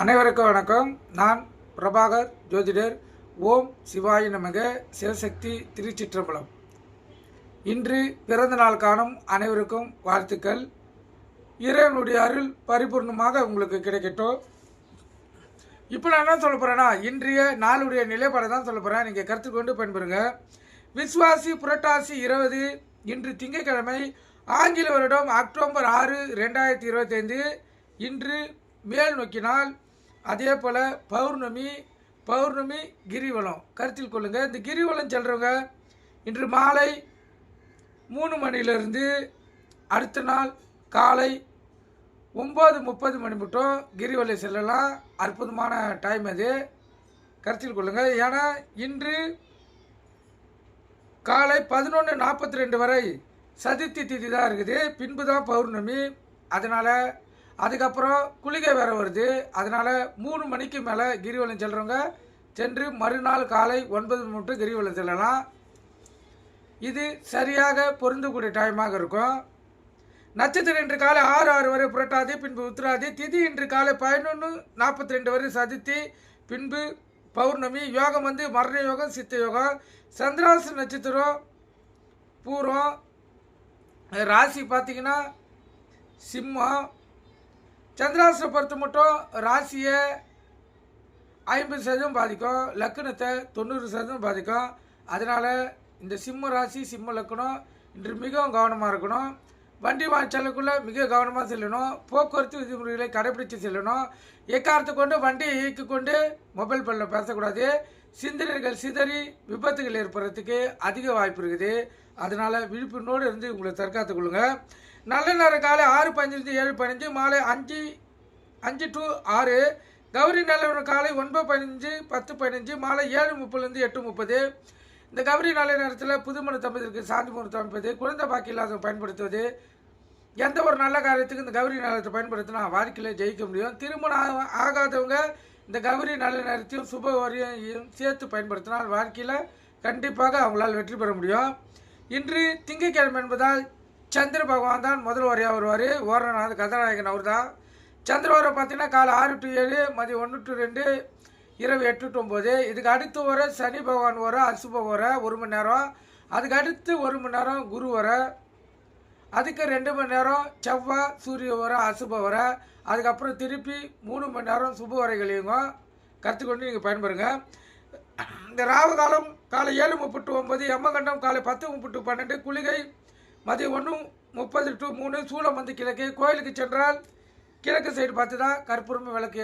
அனைவருக்கும் வணக்கம். நான் பிரபாகர் ஜோதிடர். ஓம் சிவாய நமக. சிவசக்தி திருச்சிற்றம்பலம். இன்று பிறந்த நாள் காணும் அனைவருக்கும் வாழ்த்துக்கள். இறைவனுடைய அருள் பரிபூர்ணமாக உங்களுக்கு கிடைக்கட்டும். இப்போ நான் என்ன சொல்ல போகிறேன்னா இன்றைய நாளுடைய நிலைப்பாடை தான் சொல்ல போகிறேன் நீங்கள் கருத்து கொண்டு பயன்பெறுங்க. விஸ்வாசி புரட்டாசி இருபது இன்று திங்கட்கிழமை ஆங்கில வருடம் அக்டோபர் ஆறு ரெண்டாயிரத்தி இருபத்தைந்து. இன்று மேல் நோக்கினால் அதே போல் பௌர்ணமி பௌர்ணமி கிரிவலம். கருத்தில் கொள்ளுங்கள் இந்த கிரிவலம் செல்றவங்க இன்று மாலை மூணு மணியிலிருந்து அடுத்த நாள் காலை ஒம்பது முப்பது மணி மட்டும் கிரிவலம் செல்லலாம். அற்புதமான டைம் அது. கருத்தில் கொள்ளுங்கள் ஏன்னா இன்று காலை பதினொன்று நாற்பத்தி ரெண்டு வரை சதுர்த்தி திதி தான் இருக்குது. பின்பு தான் பௌர்ணமி. அதனால் அதுக்கப்புறம் குளிகை வேற வருது. அதனால் மூணு மணிக்கு மேலே கிரிவலம் செல்கிறவங்க சென்று மறுநாள் காலை ஒன்பது மட்டும் கிரிவலம் செல்லலாம். இது சரியாக பொருந்தக்கூடிய டைமாக இருக்கும். நட்சத்திரம் இன்று காலை ஆறு ஆறு வரை புரட்டாதி பின்பு உத்திராதி திதி இன்று காலை பதினொன்று நாற்பத்தி ரெண்டு வரை சதுர்த்தி பின்பு பௌர்ணமி யோகம் வந்து மரண யோகம் சித்த யோகம் சந்திராசு நட்சத்திரம் பூரம் ராசி பார்த்தீங்கன்னா சிம்மம் சந்திராசனை பொறுத்த மட்டும் ராசியை ஐம்பது சதவீதம் பாதிக்கும் லக்கணத்தை தொண்ணூறு சதவீதம் பாதிக்கும். அதனால் இந்த சிம்ம ராசி சிம்ம லக்கணம் இன்று மிகவும் கவனமாக இருக்கணும். வண்டி வாங்கிச்சலுக்குள்ளே மிக கவனமாக செல்லணும். போக்குவரத்து விதிமுறைகளை கடைபிடித்து செல்லணும். எக்காரத்தை கொண்டு வண்டியை இயக்கி கொண்டு மொபைல் ஃபோனில் பேசக்கூடாது. சிந்தனைகள் சிதறி விபத்துகள் ஏற்படுறதுக்கு அதிக வாய்ப்பு இருக்குது. அதனால் விழிப்புணோடு இருந்து உங்களை தற்காத்துக் கொள்ளுங்கள் நல்ல நேரம் காலை ஆறு பதினஞ்சு ஏழு பதினஞ்சு மாலை அஞ்சு அஞ்சு டு ஆறு. கௌரி நல்லவன் காலை ஒன்பது பதினஞ்சு பத்து பதினஞ்சு மாலை ஏழு முப்பதுலேருந்து எட்டு முப்பது. இந்த கௌரி நல்ல நேரத்தில் புதுமண தம்பதிக்கு சாந்தி முகூர்த்தம் அமைப்பது குழந்தை பாக்கி இல்லாதவங்க பயன்படுத்துவது. எந்த ஒரு நல்ல காரியத்துக்கு இந்த கௌரி நேரத்தை பயன்படுத்தினா வாழ்க்கையில் ஜெயிக்க முடியும். திருமணம் ஆக- ஆகாதவங்க இந்த கௌரி நல்ல நேரத்தையும் சுப வரியும் சேர்த்து பயன்படுத்தினால் வாழ்க்கையில் கண்டிப்பாக அவங்களால் வெற்றி பெற முடியும். இன்று திங்கட்கிழமை என்பதால் சந்திர பகவான் தான் முதல் வரையாக வருவார். ஓரணநாத கதாநாயகன் அவர் தான் சந்திரவரம் பார்த்தீங்கன்னா காலை ஆறு டு ஏழு மதியம் ஒன்று டு ரெண்டு இரவு எட்டு டு ஒம்பது இதுக்கு அடுத்து வர சனி பகவான் வர அசுப வர ஒரு மணி நேரம். அதுக்கு அடுத்து ஒரு மணி நேரம் குரு வர. அதுக்கு ரெண்டு மணி நேரம் செவ்வாய் சூரிய வர அசுப வர. அதுக்கப்புறம் திருப்பி மூணு மணி நேரம் சுப வரைகளையும் கற்றுக்கொண்டு நீங்கள் பயன்பெறுங்க. இந்த ராவு காலம் காலை ஏழு முப்பட்டு ஒன்பது எம்மகண்டம் காலை பத்து முப்பட்டு பன்னெண்டு குளிகை மதியம் ஒன்று முப்பது டு மூணு சூளம் வந்து கிழக்கு கோயிலுக்கு சென்றால் கிழக்கு சைடு பார்த்து தான் கற்பூரம் விளக்கு